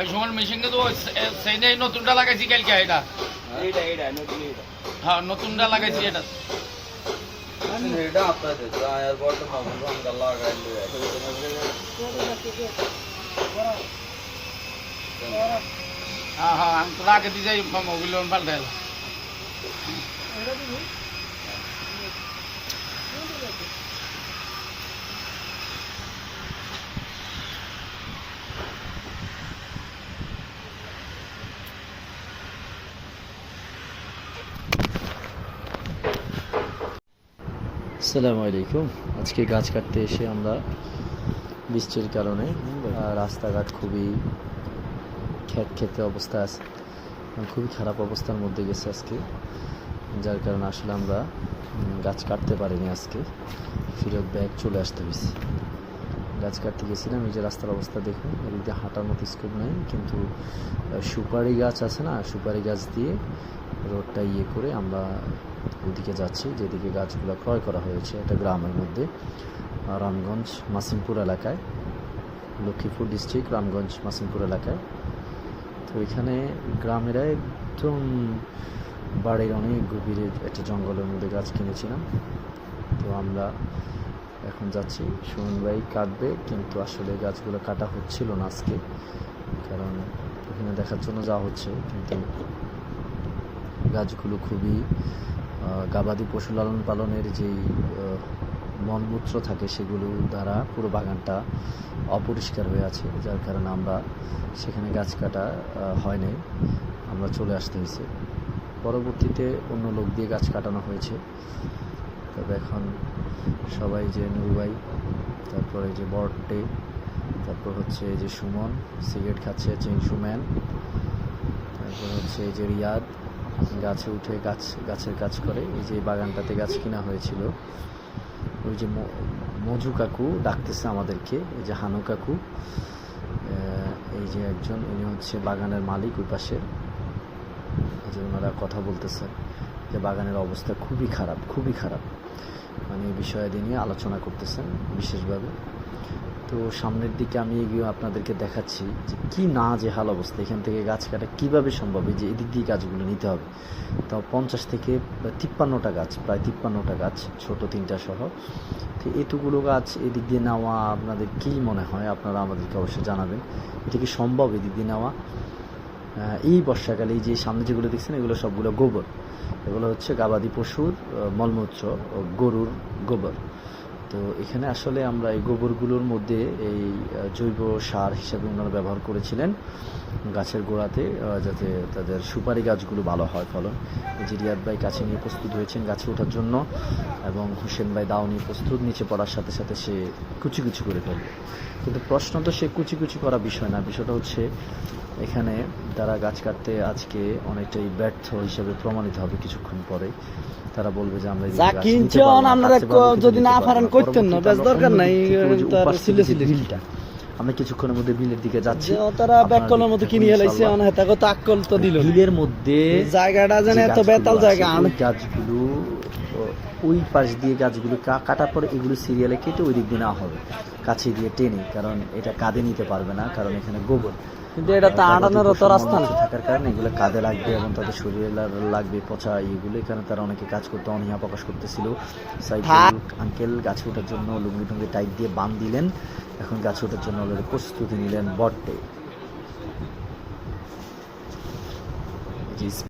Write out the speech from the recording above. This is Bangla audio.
এই সময় মেশিনকে তো সেই নেই নতুনটা লাগাইছি কালকে এটা হ্যাঁ নতুনটা লাগাইছি এটা। হ্যাঁ হ্যাঁ আমি তো আগে দিয়ে যাই মোবিল পাল্টাইলাম আসসালামু আলাইকুম। আজকে গাছ কাটতে এসে আমরা বৃষ্টির কারণে রাস্তাঘাট খুবই খ্যাত খেতে অবস্থা আছে খুবই খারাপ অবস্থার মধ্যে গেছে আজকে যার কারণে আসলে আমরা গাছ কাটতে পারিনি আজকে। ফিরত ব্যাগ চলে আসতে হয়েছে গাছ কাটতে গেছিলাম এই যে রাস্তার অবস্থা দেখুন এদিক দিয়ে হাঁটার মতো স্কোপ নেই কিন্তু সুপারি গাছ আছে না সুপারি গাছ দিয়ে রোডটা ইয়ে করে আমরা ওদিকে যাচ্ছি, যেদিকে গাছগুলো ক্রয় করা হয়েছে একটা গ্রামের মধ্যে রামগঞ্জ মাসিমপুর এলাকায়, লক্ষ্মীপুর ডিস্ট্রিক্ট, রামগঞ্জ মাসিমপুর এলাকায়। তো এখানে গ্রামের একদম বাড়ির অনেক গভীরে একটা জঙ্গলের মধ্যে গাছ কিনেছিলাম। তো আমরা এখন যাচ্ছি। সুমন ভাই কাটবে, কিন্তু আসলে গাছগুলো কাটা হচ্ছিল না আজকে, কারণ ওখানে দেখার জন্য যাওয়া হচ্ছে, কিন্তু গাছগুলো খুবই গাবাদি পশু লালন পালনের যেই মলমূত্র থাকে সেগুলো দ্বারা পুরো বাগানটা অপরিষ্কার হয়ে আছে, যার কারণে আমরা সেখানে গাছ কাটা হয় নাই। আমরা চলে আসতে হয়েছে। পরবর্তীতে অন্য লোক দিয়ে গাছ কাটানো হয়েছে। তবে এখন সবাই যে নুরুবাই তারপরে যে বর্টে, তারপর হচ্ছে যে সুমন, সিগারেট খাচ্ছে চিংসু ম্যান তারপর হচ্ছে যে রিয়াদ গাছে উঠে গাছ, গাছের কাজ করে। এই যে বাগানটাতে গাছ কিনা হয়েছিল। ওই যে মজু কাকু ডাকতেছে আমাদেরকে, এই যে হানু কাকু। এই যে একজন, উনি হচ্ছে বাগানের মালিক ওই পাশে যে ওনারা কথা বলতেছেন যে বাগানের অবস্থা খুবই খারাপ খুবই খারাপ। মানে বিষয়াদি নিয়ে আলোচনা করতেছেন বিশেষভাবে। তো সামনের দিকে আমি এগিয়ে আপনাদেরকে দেখাচ্ছি যে কি না যে হাল অবস্থা। এখান থেকে গাছ কাটা কীভাবে সম্ভব? যে এদিক দিয়ে গাছগুলো নিতে হবে। তাও পঞ্চাশ থেকে তিপ্পান্নটা গাছ, প্রায় তিপ্পান্নটা গাছ, ছোট তিনটা সহ। তো এতগুলো গাছ এদিক দিয়ে নেওয়া আপনাদের কী মনে হয়? আপনারা আমাদেরকে অবশ্যই জানাবেন। এটা কি সম্ভব এদিক দিয়ে নেওয়া? এই বর্ষাকালে যে সামনে যেগুলো দেখছেন, এগুলো সবগুলো গোবর। এগুলো হচ্ছে গাবাদি পশুর মলমূত্র ও গরুর গোবর। তো এখানে আসলে আমরা এই গোবরগুলোর মধ্যে এই জৈব সার হিসাবে ওনারা ব্যবহার করেছিলেন গাছের গোড়াতে যাতে তাদের সুপারি গাছগুলো ভালো হয় ফলন। এই যে রিয়াদ ভাই কাছে নিয়ে প্রস্তুত হয়েছেন গাছে ওঠার জন্য এবং হোসেন ভাই দাও নিয়ে প্রস্তুত, নিচে পড়ার সাথে সাথে সে কুচি কুচি করে ফেলবে। কিন্তু প্রশ্ন তো সে কুচি কুচি করা বিষয় না, বিষয়টা হচ্ছে এখানে তারা গাছ কাটতে আজকে অনেকটাই ব্যর্থ হিসেবে প্রমাণিত হবে কিছুক্ষণ পরে। তারা বলবে যে আমরা যা কিনছেন আপনারা যদি না পারেন করতেন না, বেশ দরকার নাই, তার সিলে সিলে। বিলটা। আমরা কিছুক্ষণের মধ্যে বিলের দিকে যাচ্ছি। তারা ব্যাকলের মতো কিনে হেলাইছে ইনশাআল্লাহ। অনেক তাকে তো তো দিল বিলের মধ্যে জায়গাটা যেন যে এত বেতাল জায়গা গাছগুলো ওই পাশ দিয়ে গাছগুলো কাটার পরে এগুলো সিরিয়ালে কেটে ওই দিক দিয়ে নেওয়া হবে। কাছে দিয়ে টেনে কারণ এটা কাঁধে নিতে পারবে না কারণ এখানে গোবর। কিন্তু এটা তো আটানোর তো রাস্তা না। থাকার কারণে এগুলো কাঁধে লাগবে এবং তাদের শরীরে লাগবে পচা এগুলো। এখানে তারা অনেকে কাজ করতে অনীহা প্রকাশ করতেছিল। সাইকেল আঙ্কেল গাছে ওঠার জন্য লুঙ্গি টুঙ্গি টাইট দিয়ে বান দিলেন। এখন গাছে ওঠার জন্য অলরেডি প্রস্তুতি নিলেন বটে।